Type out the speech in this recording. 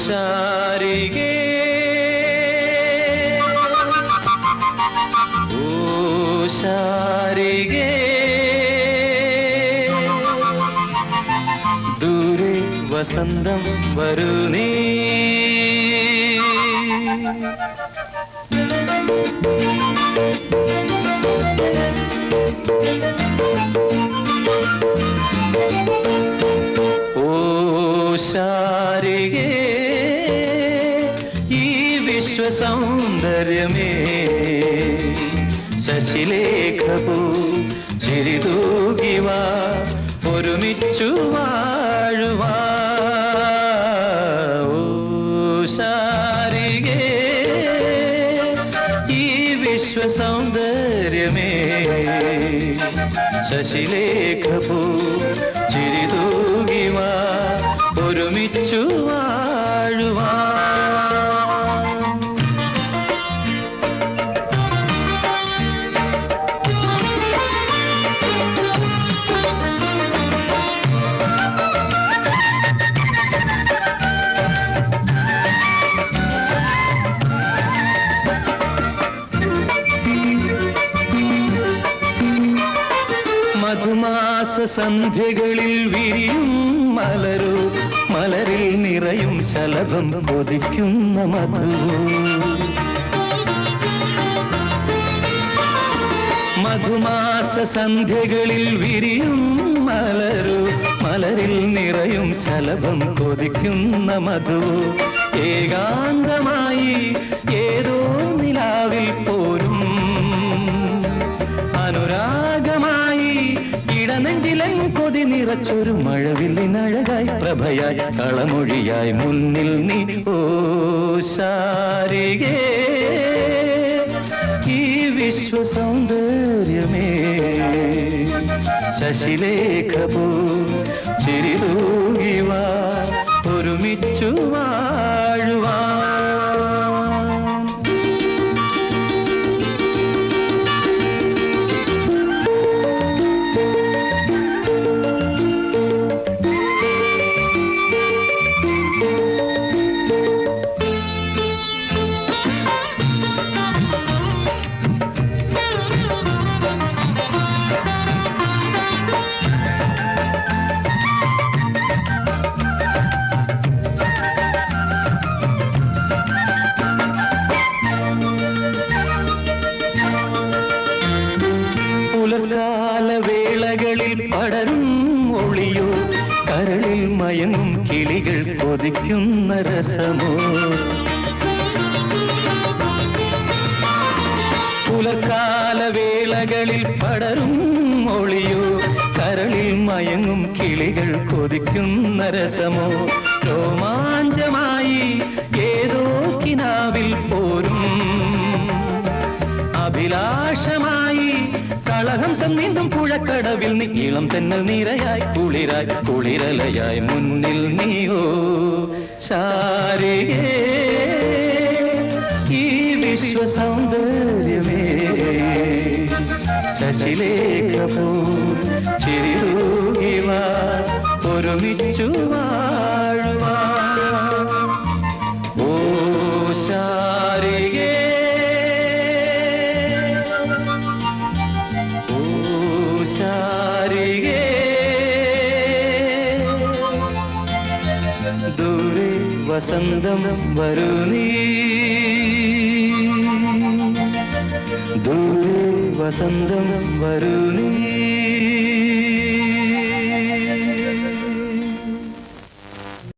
ശാരികേ ഓ ശാരികേ ദൂരെ വസന്തം വരൂ നീ ഓ വിശ്വസൗന്ദര്യമേ ശശിലേഖപൂ ചിരിതൂകിവ ഒരുമിച്ചു വാഴുവാ. ശാരികേ ഈ വിശ്വസൗന്ദര്യമേ. ശശിലേഖപൂ സന്ധ്യകളിൽ വിരിയും മലരു മലരിൽ നിറയും ശലഭം കൊതിക്കുന്ന മധു. മധുമാസ സന്ധ്യകളിൽ വിരിയും മലരു മലരിൽ നിറയും ശലഭം കൊതിക്കുന്ന മധു. ഏകാന്തമായി ഏതോ നിലാവിൽ പോരും നിറച്ചൊരു മഴവില്ലിനഴകായി പ്രഭയായി കളമൊഴിയായി മുന്നിൽ നീ ഓ ഈ വിശ്വസൗന്ദര്യമേ. ശശിലേഖപൂ ചിരിതൂകിവ പടരും ഒളിയോ? കരളിൽ മയങ്ങും കിളികൾ കൊതിക്കുന്ന രസമോ? പുലർകാല വേളകളിൽ പടരും ഒളിയോ? കരളിൽ മയങ്ങും കിളികൾ കൊതിക്കുന്ന രസമോ? രോമാഞ്ചമായി ഏതോ കിനാവിൽ പോരും. അഭിലാഷമായി കളഹംസം നീന്തും പുഴക്കടവിൽ നീ ഇളം തെന്നൽ നീരയായി കുളിരായി കുളിരലയായി മുന്നിൽ നീയോ. ശാരികേ ഈ വിശ്വസൗന്ദര്യമേ. ശശിലേഖപൂ ചിരിതൂകിവ ഒരുമിച്ചു വാഴുവാ. ദൂരെ വസന്തം വരൂ നീ ദൂരെ വസന്തം വരൂ നീ